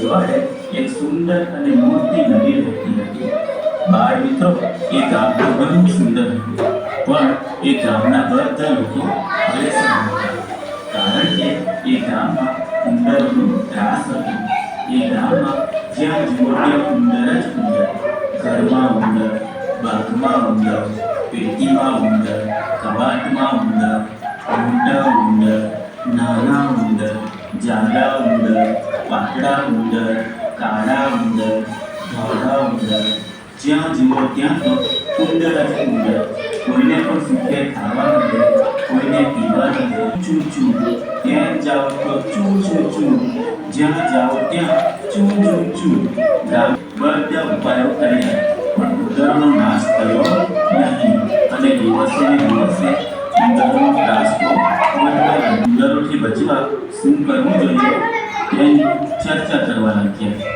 છેવાડે એક સુંદર અને મોટી નદી વહેતી હતી. બાળ મિત્રો, એ ગામનું ઘણું સુંદર હતું પણ એ ગામના બધા લોકો પરેશાન હતા. કારણ કે એ ગામમાં ઉંદરનું ત્રાસ હતું. એ ગામમાં જ્યાં જોડે ઉંદર જ ઉંદર, ઘરમાં ઉંદર, બાગમાં ઉંદર, પેટીમાં ઉંદર, કબાટમાં ઉંદર મોટા ઉંદર, નાના ઉંદર, જાડા ઉંદર પાતળા ઉંદર કાળા ઉંદર ધોળા ઉંદર જ્યાં જુઓ ત્યાં તો ઉંદર જ ઉંદર કોઈને પણ સુખે ખાવા મળે કોઈને પીવા મળે ચૂ ચૂ, ત્યાં જાઓ તો ચૂ ચૂ ચૂ, જ્યાં જાઓ ત્યાં ચૂ ચૂ ચૂ. બધા ઉપાયો કર્યા, પણ ઉંદરનો નાશ થયો નહીં. અને દિવસે દિવસે ઉંદરનો નાશ તો. ઉંદરોથી બચવા શું કરવું જોઈએ? તેની ચર્ચા કરવા લાગ્યા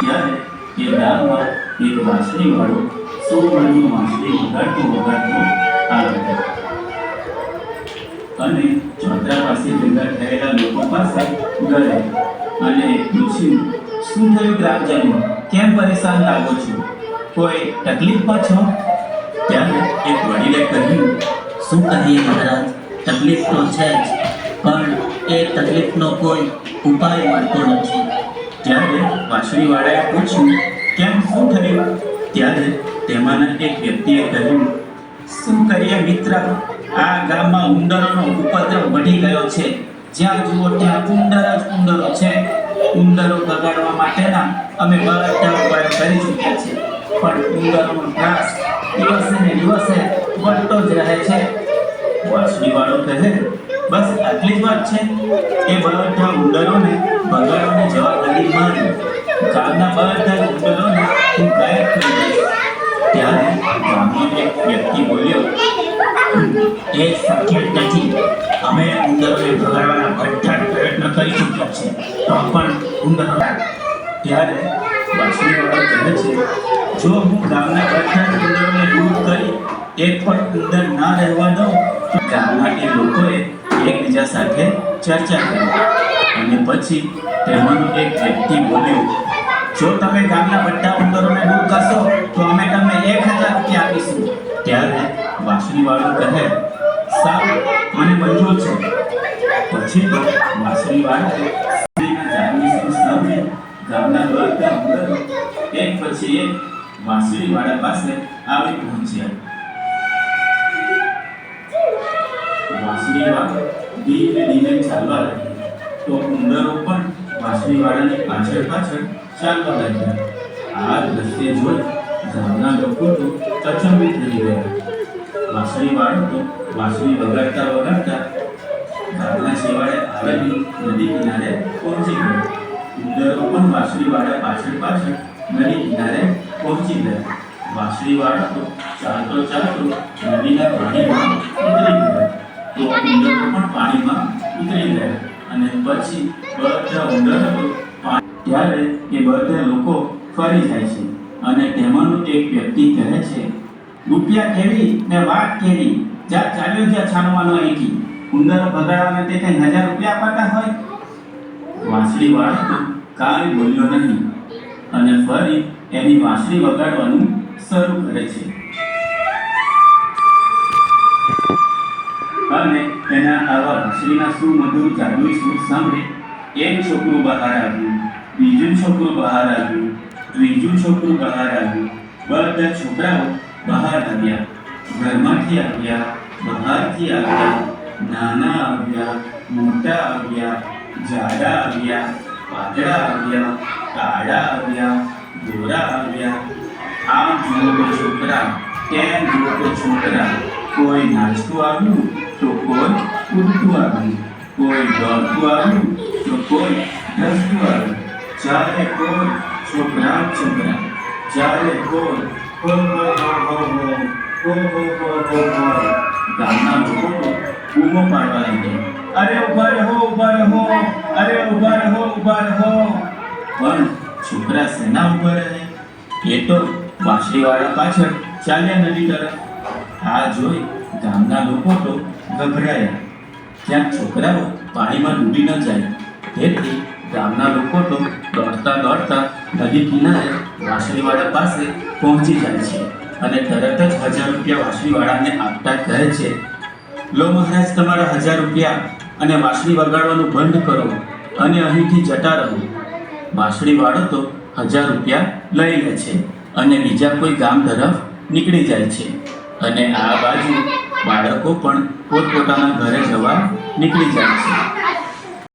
ત્યારે એ ગામમાં એક વાંસળી વાળો સોમવારનું વાંસળી વગાડતો વગાડતો આવ્યો અને ચોતરા પાસે ભેગા થયેલા લોકો પાસે ગયો અને પૂછ્યું શું થયું ગ્રામજનો? કેમ પરેશાન લાગો છો? કોઈ તકલીફમાં છો? ત્યારે એક વડીલે કહ્યું, શું કહીએ મહારાજ? તકલીફ તો છે જ, પણ એ તકલીફનો કોઈ ઉપાય મળતો નથી. ત્યારે વાસળીવાળાએ પૂછ્યું, કેમ? શું થયું? ત્યારે તેમાંના એક વ્યક્તિએ કહ્યું, શું કરીએ મિત્ર? આ ગામમાં ઉંદરોનો ઉપદ્રવ વધી ગયો છે. જ્યાં જુઓ ત્યાં ઉંદર જ ઉંદરો છે. ઉંદરો બગાડવા માટેના અમે બધા ઉપાયો કરી ચૂક્યા છે પણ ઉંદરોનો ત્રાસ દિવસે ને દિવસે વધતો જ રહે છે. વાંસળીવાળો કહે બસ આટલી જ વાત છે. એ બધા ઉંદરોને ભગાડવાની જવાબદારી મારી. ગામના બધા ઉંદરોને હું ગાયબ કરી દઈશ ત્યારે ગામનો એક વ્યક્તિ બોલ્યો, એ શક્ય નથી. અમે ઉંદરોને ભગાડવાના બધા પ્રયત્ન કરી ચૂક્યા છે તો પણ ઉંદરો ત્યારે વાંસળીવાળો કહે છે, જો હું ગામના બધા ઉંદરોને દૂર કરી એક પણ ઉંદર ના રહેવા દઉં, તો ગામના એ લોકોએ એકબીજા સાથે ચર્ચા કરી. અને પછી તેમાંનું એક વ્યક્તિ બોલ્યું, જો તમે ગામના બધા ઉંદરોને દૂર કરશો તો અમે તમને એક હજાર રૂપિયા આપીશું. ત્યારે વાંસળીવાળો કહે, સારું, મને મંજૂર છે. પછી તો વાંસળીવાળાએ સામે ગામના બધા ઉંદરો એક પછી એક વાંસળીવાળા પાસે આવી પહોંચ્યા. વાંસળીવાળો ધીમે ધીમે ચાલવા લાગ્યો. તો ઉંદરો પણ વાંસળીવાળાની પાછળ પાછળ ચાલવા લાગ્યા. આ દ્રશ્ય જોઈ ગામના લોકો તો અચંબિત થઈ ગયા. વાંસળીવાળો તો વાંસળી વગાડતા વગાડતા ગામના શિવાળે આવેલી નદી કિનારે પહોંચી ગયો. ઉંદરો પણ વાંસળીવાળા પાછળ પાછળ નદી કિનારે પહોંચી ગયા. વાંસળીવાળો તો ચાલતો ચાલતો નદીના પાણીમાં ઉતરી ગયો. ઉંદરો પણ પાણીમાં ઉતરી ગયા અને પછી બધા ઉંદર ત્યારે એ બધા લોકો ફરી જાય છે અને તેમાંનો એક વ્યક્તિ કહે છે રૂપિયા કેવી ને વાત કેવી જા ચાલ્યો જા છાનવાનો અહીંથી ઉંદર ભગાડવાના તે કઈ હજાર રૂપિયા આપતા હોય વાંસળી વાળો કાંઈ બોલ્યો નહીં અને ફરી એની વાંસળી વગાડવાનું શરૂ કરે છે. અને તેના આવા વાંસળીના સુમધુર જાદુઈ સૂર સાંભળી? એક છોકરું બહાર આવ્યું, બીજું છોકરું બહાર આવ્યું, ત્રીજું છોકરું બહાર આવ્યું. બધા છોકરાઓ બહાર આવ્યા, ઘરમાંથી આવ્યા, બહારથી આવ્યા, નાના આવ્યા, મોટા આવ્યા, જાડા આવ્યા, પાતળા આવ્યા, કાળા આવ્યા, ગોરા આવ્યા. આમ જુઓ તો છોકરા, તેમ જુઓ તો છોકરા કોઈ નાચતું આવ્યું તો કોઈ કૂદતું આવ્યું કોઈ દોડતું આવ્યું તો કોઈ ધસતું આવ્યું ચારે કોઈ છોકરા છોકરા ચારે કોઈ હો હો હો હો હો હો હો હો હો અરે ઊભા રહો ઊભા રહો અરે ઊભા રહો ઊભા પણ છોકરા સેના ઊભા એ તો વાંસળીવાળા પાછળ ચાલ્યા નદી તરફ આ જોઈ, ગામના લોકો તો ગભરાયા. ત્યાં છોકરાઓ પાણીમાં ડૂબી ન જાય. તેથી ગામના લોકો તો દોડતા દોડતા નદી કિનારે વાસળીવાળા પાસે પહોંચી જાય છે અને તરત જ હજાર રૂપિયા વાસળીવાળાને આપતા કહે છે, લો મહારાજ, તમારા હજાર રૂપિયા અને વાસળી વગાડવાનું બંધ કરો અને અહીંથી જતા રહો. વાસળીવાળો તો હજાર રૂપિયા લઈ લે છે અને બીજા કોઈ ગામ તરફ નીકળી જાય છે. અને આ બાજુ બાળકો પણ પોતપોતાના ઘરે જવા નીકળી જાય છે.